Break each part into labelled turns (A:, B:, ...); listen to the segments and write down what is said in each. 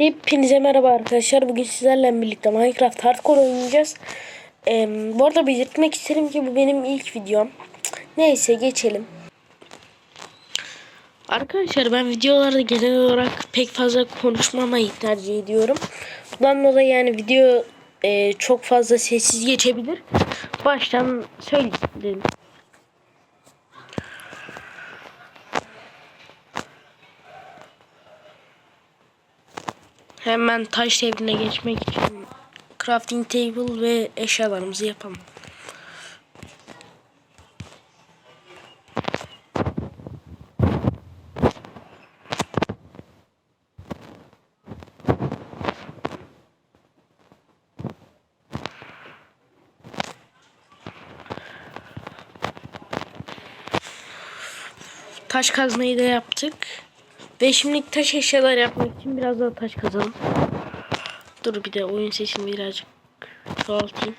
A: Hepinize merhaba arkadaşlar. Bugün sizlerle birlikte Minecraft Hardcore oynayacağız. Ee, bu arada belirtmek isterim ki bu benim ilk videom. Neyse geçelim. Arkadaşlar ben videolarda genel olarak pek fazla konuşmamayı tercih ediyorum. Bundan dolayı yani video e, çok fazla sessiz geçebilir. Baştan söyleyeyim. Hemen taş devrine geçmek için crafting table ve eşyalarımızı yapalım. Taş kazmayı da yaptık. Ve şimdi taş eşyalar yapmak için biraz daha taş kazalım. Dur bir de oyun sesini birazcık çoğaltayım.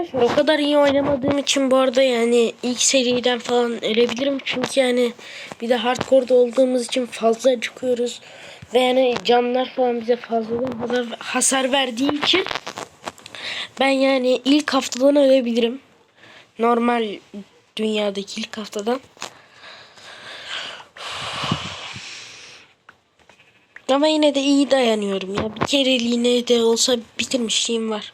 A: Arkadaşlar o kadar iyi oynamadığım için bu arada yani ilk seriden falan ölebilirim. Çünkü yani bir de hardcore'da olduğumuz için fazla çıkıyoruz. Ve yani canlar falan bize fazladan hasar, verdiği için ben yani ilk haftadan ölebilirim. Normal dünyadaki ilk haftadan. Ama yine de iyi dayanıyorum ya. Bir kereliğine de olsa bitirmişliğim var.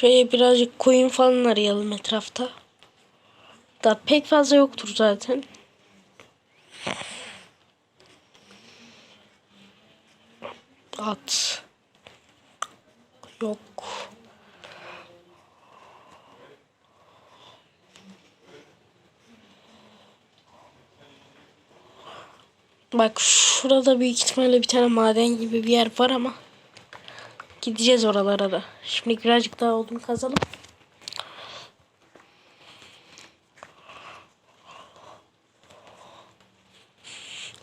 A: Şöyle birazcık koyun falan arayalım etrafta. Da pek fazla yoktur zaten. At. Yok. Bak şurada büyük ihtimalle bir tane maden gibi bir yer var ama gideceğiz oralara da. Şimdi birazcık daha odun kazalım.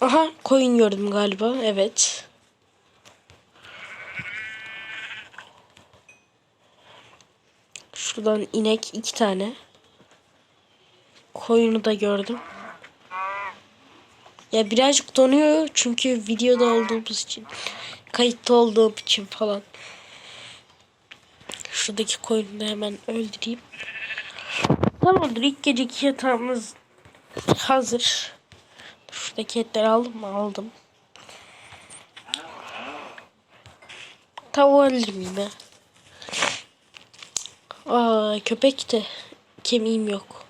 A: Aha koyun gördüm galiba. Evet. Şuradan inek iki tane. Koyunu da gördüm. Ya birazcık donuyor çünkü videoda olduğumuz için. Kayıtta olduğum için falan. Şuradaki koyunu da hemen öldüreyim. Tamamdır ilk geceki yatağımız hazır. Şuradaki etleri aldım mı? Aldım. Tavuğu öldürmeyeyim ya. Aa köpek de kemiğim yok.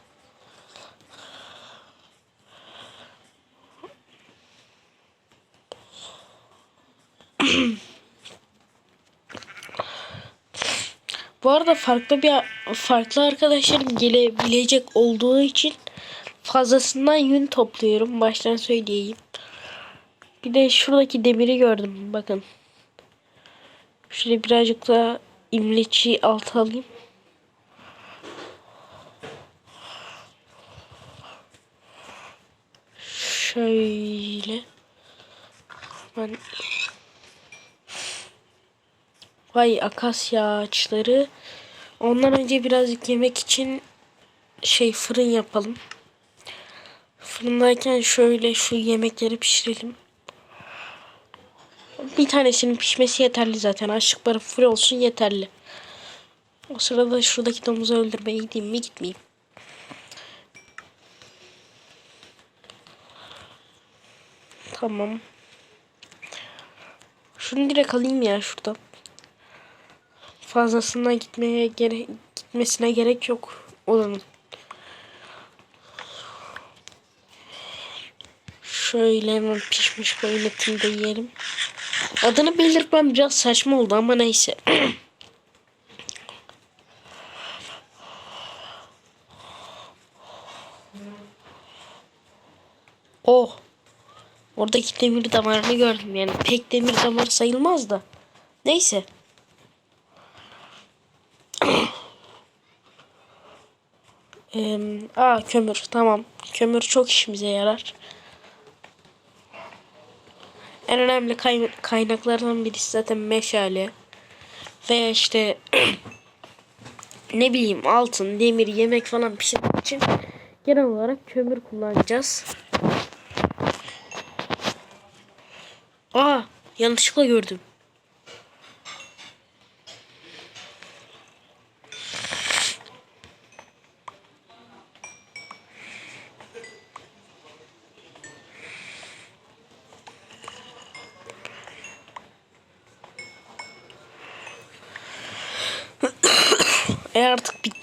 A: Bu arada farklı bir farklı arkadaşlarım gelebilecek olduğu için fazlasından yün topluyorum. Baştan söyleyeyim. Bir de şuradaki demiri gördüm. Bakın. Şöyle birazcık daha imleci alt alayım. Şöyle. Ben Vay akasya ağaçları. Ondan önce birazcık yemek için şey fırın yapalım. Fırındayken şöyle şu yemekleri pişirelim. Bir tanesinin pişmesi yeterli zaten. Açlıkları full olsun yeterli. O sırada şuradaki domuzu öldürmeye gideyim mi gitmeyeyim. Tamam. Şunu direkt alayım ya şurada. Fazlasından gitmeye gerek gitmesine gerek yok olanın. Şöyle hemen pişmiş koyun etini de yiyelim. Adını belirtmem biraz saçma oldu ama neyse. oh. Oradaki demir damarını gördüm yani. Pek demir damarı sayılmaz da. Neyse. Ee, aa kömür tamam. Kömür çok işimize yarar. En önemli kay- kaynaklardan birisi zaten meşale. Ve işte ne bileyim altın, demir, yemek falan pişirmek için genel olarak kömür kullanacağız. Aa yanlışlıkla gördüm. E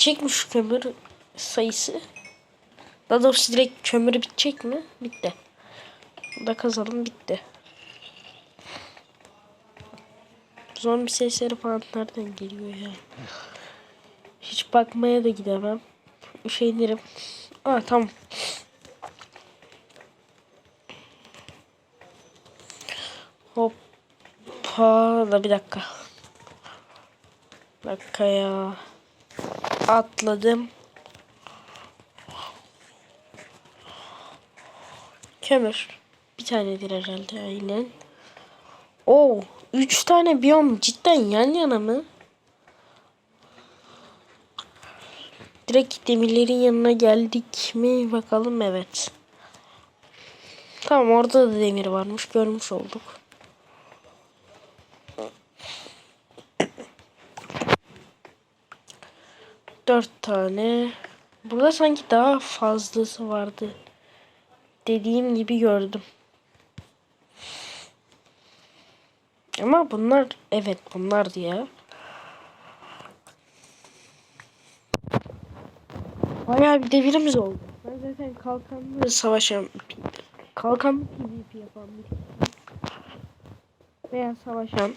A: artık bitecek mi şu kömür sayısı? Daha doğrusu direkt kömürü bitecek mi? Bitti. Da kazalım bitti. Zombi sesleri falan nereden geliyor ya? Hiç bakmaya da gidemem. Üşenirim. Aa tamam. Hoppa da bir dakika. Bir dakika ya. Atladım. Kömür. Bir tanedir herhalde aynen. Oo, üç tane biyom cidden yan yana mı? Direkt demirlerin yanına geldik mi? Bakalım evet. Tamam orada da demir varmış. Görmüş olduk. Dört tane. Burada sanki daha fazlası vardı. Dediğim gibi gördüm. Ama bunlar evet bunlar ya. Bayağı bir devirimiz oldu. Ben zaten kalkanlı savaşan kalkan PvP yapan bir veya savaşan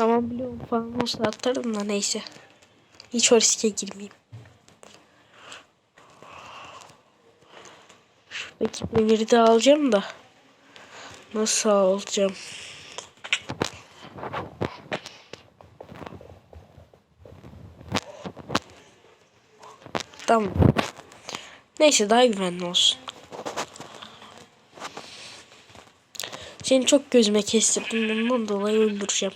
A: Saman biliyorum falan olsa atarım da neyse. Hiç o riske girmeyeyim. Şuradaki demiri de alacağım da. Nasıl alacağım? Tamam. Neyse daha güvenli olsun. Seni çok gözüme kestirdim. Bundan dolayı öldüreceğim.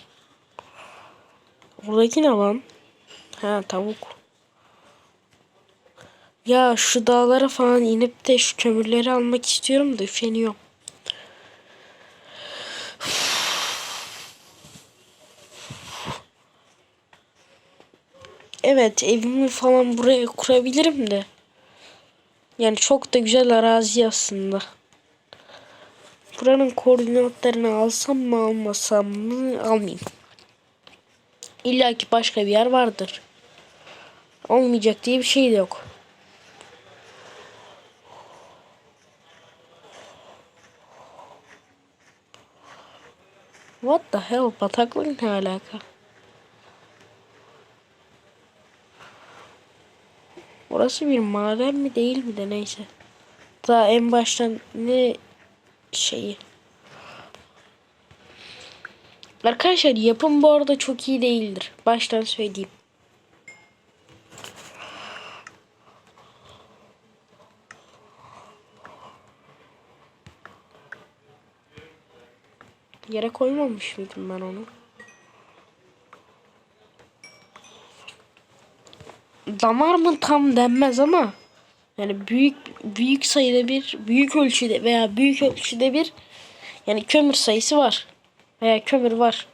A: Buradaki ne lan? Ha tavuk. Ya şu dağlara falan inip de şu kömürleri almak istiyorum da üşeniyorum. Evet evimi falan buraya kurabilirim de. Yani çok da güzel arazi aslında. Buranın koordinatlarını alsam mı almasam mı almayayım. İlla ki başka bir yer vardır. Olmayacak diye bir şey de yok. What the hell? Bataklık ne alaka? Orası bir maden mi değil mi de neyse. Daha en baştan ne şeyi. Arkadaşlar yapım bu arada çok iyi değildir. Baştan söyleyeyim. Yere koymamış mıydım ben onu? Damar mı tam denmez ama yani büyük büyük sayıda bir büyük ölçüde veya büyük ölçüde bir yani kömür sayısı var veya kömür var.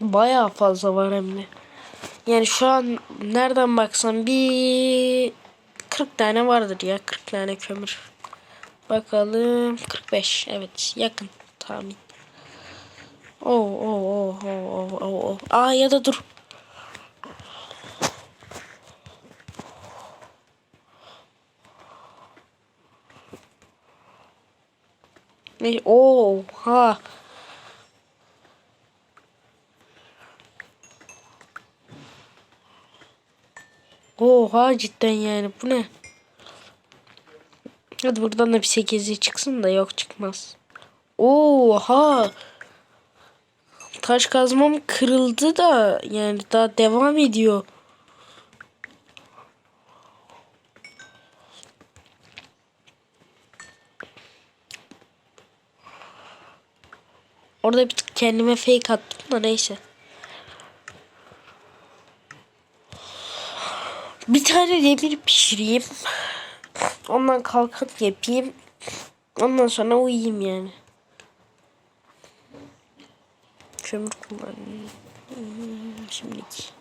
A: Bayağı fazla var hem de. Yani şu an nereden baksan bir 40 tane vardır ya 40 tane kömür. Bakalım 45 evet yakın tahmin. Oo oh, oo oh, oo oh, oh. Oh. Aa ya da dur. Ne? Oo ha. Oha cidden yani bu ne? Hadi buradan da bir 8'e çıksın da yok çıkmaz. Oha. Taş kazmam kırıldı da yani daha devam ediyor. Orada bir tık kendime fake attım da neyse. Bir tane demir pişireyim. Ondan kalkan yapayım. Ondan sonra uyuyayım yani. Kömür kullanayım. Hmm, Şimdilik.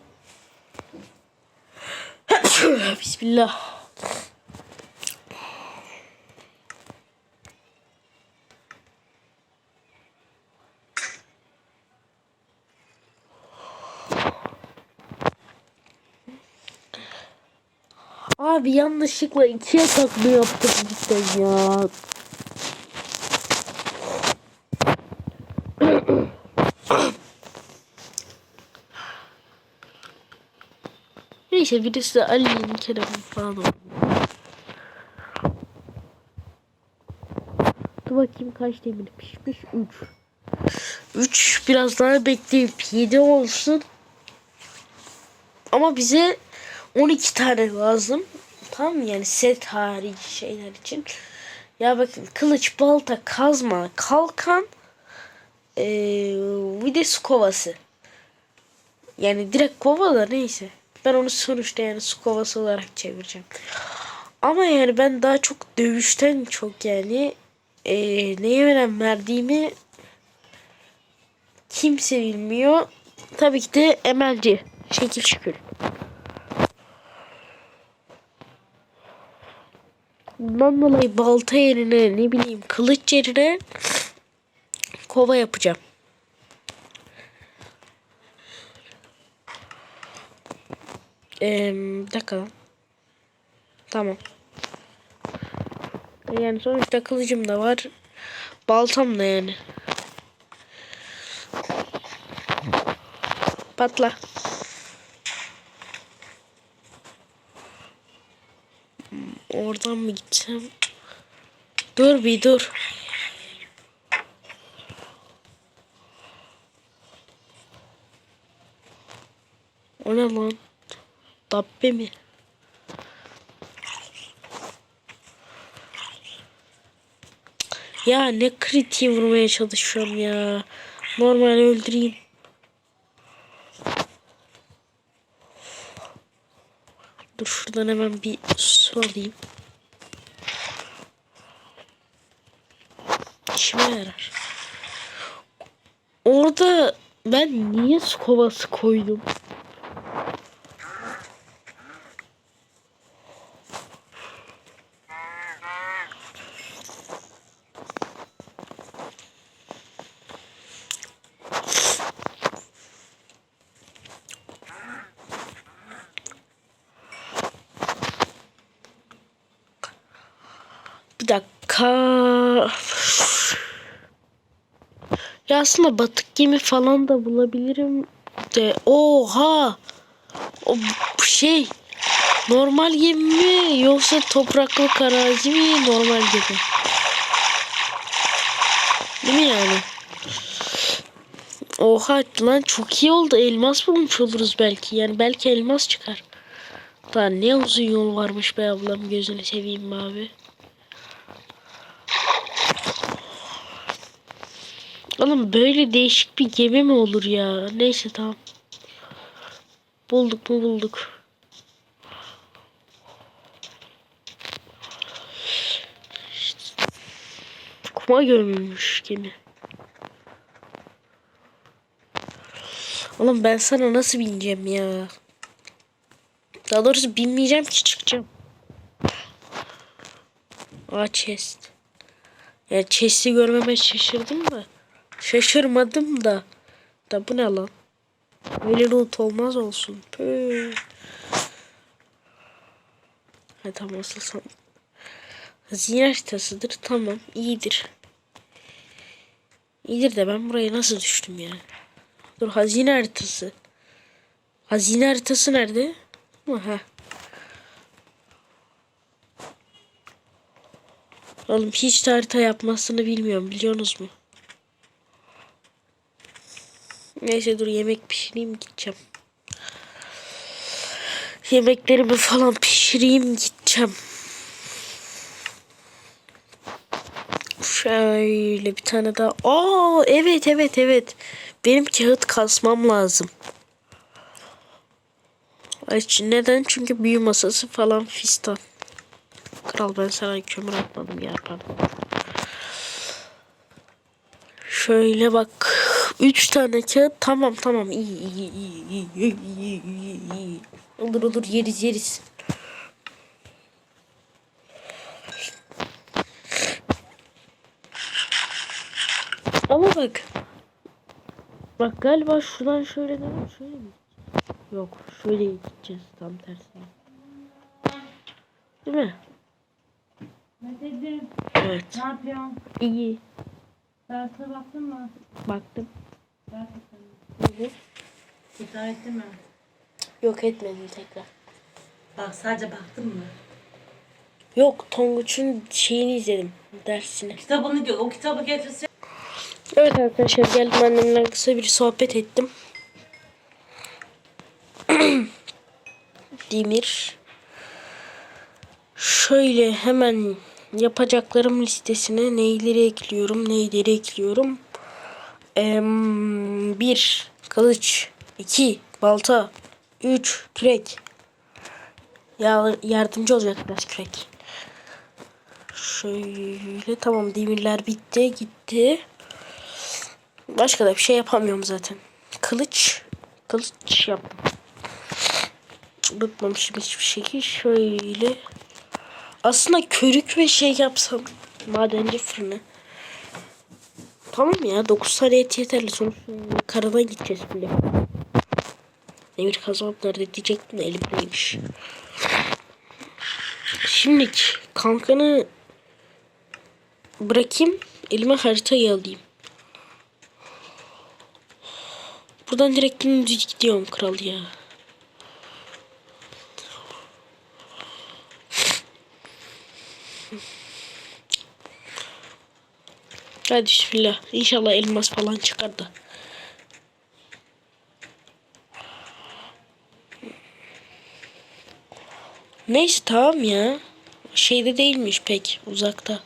A: Bismillah. Abi yanlışlıkla iki yataklı yaptık cidden ya. Neyse birisi de Ali'nin Kerem'in falan oldu. Dur bakayım kaç demir pişmiş? 3. 3 biraz daha bekleyip 7 olsun. Ama bize 12 tane lazım. Mı? Yani set harici şeyler için. Ya bakın kılıç, balta, kazma, kalkan ee, bir de su kovası. Yani direkt kova da neyse. Ben onu sonuçta yani su kovası olarak çevireceğim. Ama yani ben daha çok dövüşten çok yani ee, neye önem verdiğimi kimse bilmiyor. Tabii ki de emelci. Şekil şükür. Bundan dolayı balta yerine ne bileyim kılıç yerine kova yapacağım. Ee, dakika. Tamam. Yani sonuçta kılıcım da var. Baltam da yani. Patla. Oradan mı gitsem? Dur bir dur. O ne lan? Dabbe mi? Ya ne kritiği vurmaya çalışıyorum ya. Normal öldüreyim. Dur şuradan hemen bir su alayım. İşime yarar. Orada ben niye su kovası koydum? Bir dakika. Aslında batık gemi falan da bulabilirim de. Oha! O şey normal gemi mi yoksa topraklı arazi mi normal gemi? Değil mi yani? Oha lan çok iyi oldu. Elmas bulmuş oluruz belki. Yani belki elmas çıkar. Daha ne uzun yol varmış be ablam gözünü seveyim abi. Oğlum böyle değişik bir gemi mi olur ya? Neyse tamam. Bulduk mu bulduk. Kuma gömülmüş gemi. Oğlum ben sana nasıl bineceğim ya? Daha doğrusu binmeyeceğim ki çıkacağım. Aa chest. Ya chest'i görmeme şaşırdım da. Şaşırmadım da. Da bu ne lan? Öyle loot olmaz olsun. Püh. Ha tamam asılsam. Hazine haritasıdır. Tamam iyidir. İyidir de ben buraya nasıl düştüm ya? Dur hazine haritası. Hazine haritası nerede? Aha. Oğlum hiç harita yapmasını bilmiyorum biliyorsunuz mu? Neyse dur yemek pişireyim gideceğim. Yemeklerimi falan pişireyim gideceğim. Şöyle bir tane daha. Aa evet evet evet. Benim kağıt kasmam lazım. Ay, neden? Çünkü büyü masası falan fistan. Kral ben sana kömür atmadım ya. Şöyle bak. Üç tane kağıt. Tamam tamam iyi iyi iyi iyi iyi iyi iyi. iyi. Olur olur yeriz yeriz. Ama bak. Bak galiba şuradan şöyle devam şöyle mi? Yok şöyle gideceğiz tam tersine. Değil mi?
B: Ne dedin?
A: Evet.
B: Ne yapıyorsun?
A: İyi.
B: Derse baktın mı?
A: Baktım.
B: Mi? İdare ettin mi?
A: Yok etmedim tekrar.
B: Bak sadece baktın mı?
A: Yok Tonguç'un şeyini izledim. Dersini.
B: Kitabını gö o kitabı getirse.
A: Evet arkadaşlar geldim annemle kısa bir sohbet ettim. Demir. Şöyle hemen yapacaklarım listesine neyleri ekliyorum, neyleri ekliyorum. Em, bir kılıç, iki balta, üç kürek. Ya yardımcı olacak biraz kürek. Şöyle tamam demirler bitti gitti. Başka da bir şey yapamıyorum zaten. Kılıç. Kılıç yaptım. Unutmamışım hiçbir şekil. Şöyle. Aslında körük ve şey yapsam. Madenci fırını. Tamam ya 9 tane et yeterli. Sonuçta karadan gideceğiz bile. Demir kazmam nerede diyecektim de elimdeymiş. Şimdi kankanı bırakayım. Elime haritayı alayım. Buradan direkt dümdüz gidiyorum kral ya. Hadi bismillah. İnşallah elmas falan çıkar da. Neyse tamam ya. Şeyde değilmiş pek uzakta.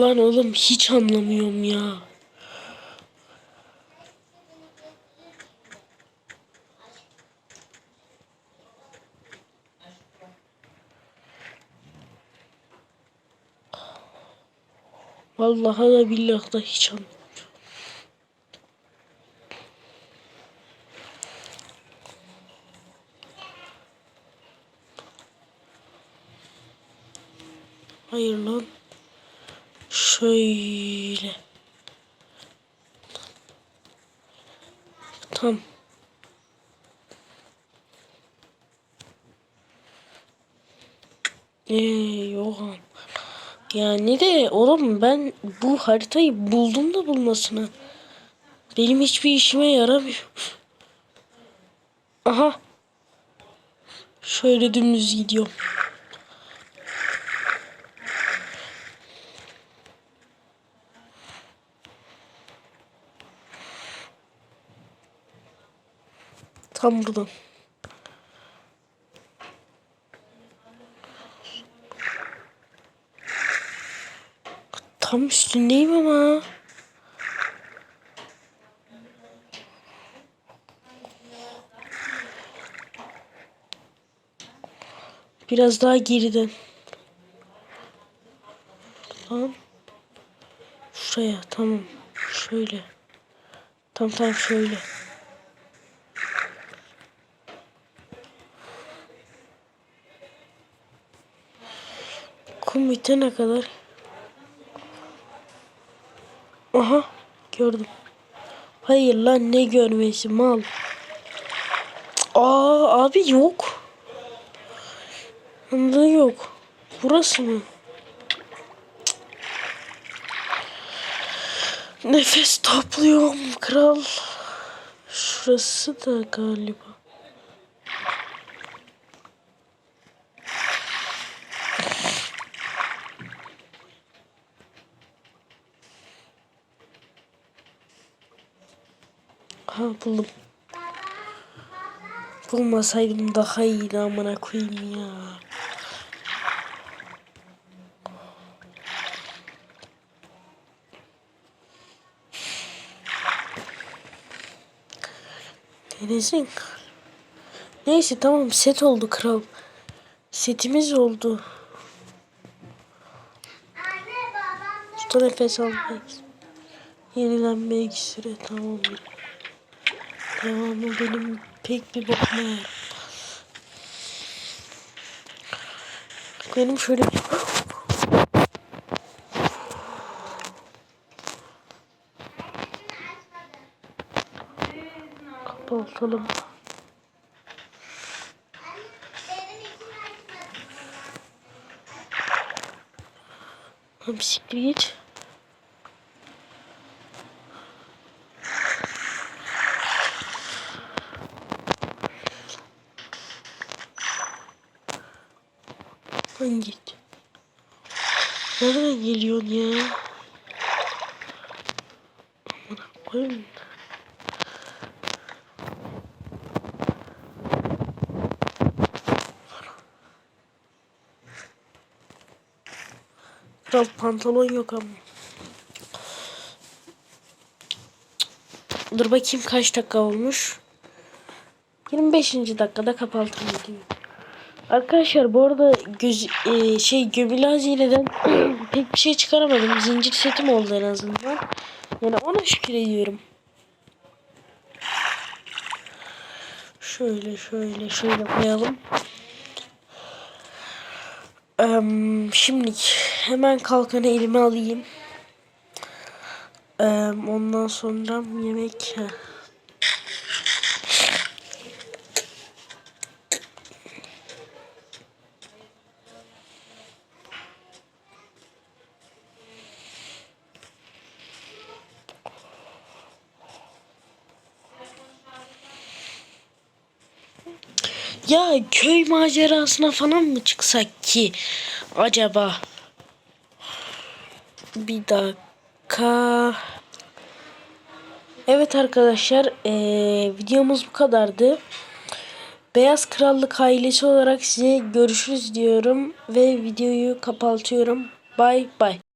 A: Lan oğlum hiç anlamıyorum ya. Vallahi da billahi da hiç anlamıyorum. Hayır lan. Şöyle. Tam. Ee, yok. Yani de oğlum ben bu haritayı buldum da bulmasını. Benim hiçbir işime yaramıyor. Aha. Şöyle dümdüz gidiyorum. Tam buradan. Tam üstündeyim ama. Biraz daha geriden. Lan. Şuraya. Tamam. Şöyle. Tamam tamam şöyle. Bitene kadar. Aha gördüm. Hayır lan ne görmesi mal. Aa abi yok. Bunda yok. Burası mı? Nefes topluyorum kral. Şurası da galiba. Ha buldum. Bulmasaydım daha iyiydi amına koyayım ya. Denizin. Neyse tamam set oldu kral. Setimiz oldu. Tuta nefes almak. Yenilenme süre tamam. Devamı benim pek bir yarar. Benim şöyle kapatalım. Ha, bir siktir git. Lan git. Nereden geliyorsun ya? Amına koyayım. Kral pantolon yok ama. Dur bakayım kaç dakika olmuş. 25. dakikada kapattım videoyu. Arkadaşlar bu arada göz, e, şey gömülü hazineden pek bir şey çıkaramadım. Zincir setim oldu en azından. Yani ona şükür ediyorum. Şöyle şöyle şöyle koyalım. Ee, şimdi hemen kalkanı elime alayım. Ee, ondan sonra yemek... Ya köy macerasına falan mı çıksak ki acaba? Bir dakika. Evet arkadaşlar eee, videomuz bu kadardı. Beyaz Krallık ailesi olarak size görüşürüz diyorum ve videoyu kapatıyorum. Bay bay.